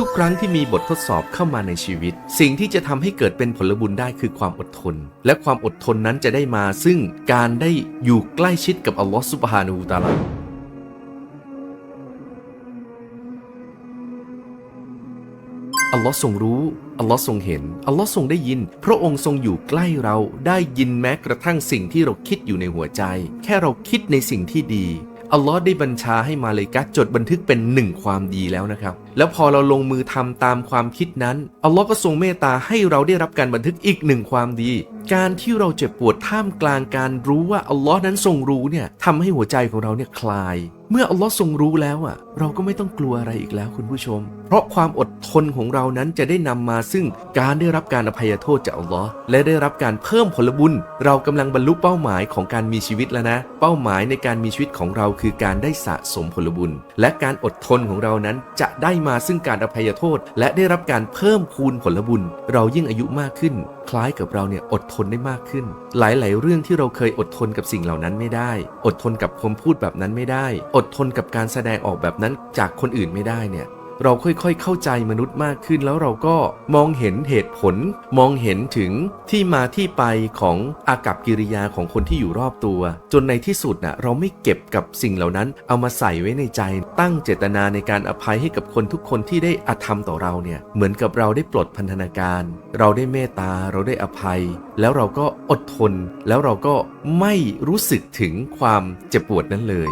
ทุกๆ ครั้งที่มีบททดสอบเข้ามาในชีวิต สิ่งที่จะทำให้เกิดเป็นผลบุญได้คือความอดทน และความอดทนนั้นจะได้มาซึ่งการได้อยู่ใกล้ชิดกับอัลลอฮฺซุบฮานูตาลาอัลลอฮ์ทรงรู้ อัลลอฮ์ทรงเห็น อัลลอฮ์ทรงได้ยิน พระองค์ทรงอยู่ใกล้เรา ได้ยินแม้กระทั่งสิ่งที่เราคิดอยู่ในหัวใจ แค่เราคิดในสิ่งที่ดี อัลลอฮ์ได้บัญชาให้มาเลยกัตจดบันทึกเป็นหนึ่งความดีแล้วนะครับ แล้วพอเราลงมือทำตามความคิดนั้นอัลลอฮ์ก็ทรงเมตตาให้เราได้รับการบันทึกอีกหนึ่งความดี การที่เราเจ็บปวดท่ามกลางการรู้ว่าอัลลอฮ์นั้นทรงรู้เนี่ยทำให้หัวใจของเราเนี่ยคลาย เมื่ออัลลอฮ์ทรงรู้แล้วอะ เราก็ไม่ต้องกลัวอะไรอีกแล้วคุณผู้ชม เพราะความอดทนของเรานั้นจะได้นำมาซึ่งการได้รับการอภัยโทษจากอัลลอฮ์และได้รับการเพิ่มผลบุญ เรากำลังบรรลุเป้าหมายของการมีชีวิตแล้วนะ เป้าหมายในการมีชีวิตของเราคือการได้สะสมผลบุญ และการอดทนของเรานั้นจะได้มาซึ่งการอภัยโทษ และได้รับการเพิ่มคูณผลบุญ เรายิ่งอายุมากขึ้นคล้ายกับเราเนี่ยอดทนได้มากขึ้น หลาย ๆ เรื่องที่เราเคยอดทนกับสิ่งเหล่านั้นไม่ได้ อดทนกับคำพูดแบบนั้นไม่ได้ อดทนกับการแสดงออกแบบนั้นจากคนอื่นไม่ได้เนี่ย เราค่อยๆ เข้าใจมนุษย์มากขึ้นแล้วเราก็มองเห็นเหตุผล มองเห็นถึงที่มาที่ไปของอากับกิริยาของคนที่อยู่รอบตัว จนในที่สุดน่ะเราไม่เก็บกับสิ่งเหล่านั้น เอามาใส่ไว้ในใจ ตั้งเจตนาในการอภัยให้กับคนทุกคนที่ได้อธรรมต่อเราเนี่ยเหมือนกับเราได้ปลดพันธนาการ เราได้เมตตาเราได้อภัย แล้วเราก็อดทน แล้วเราก็ไม่รู้สึกถึงความเจ็บปวดนั้นเลย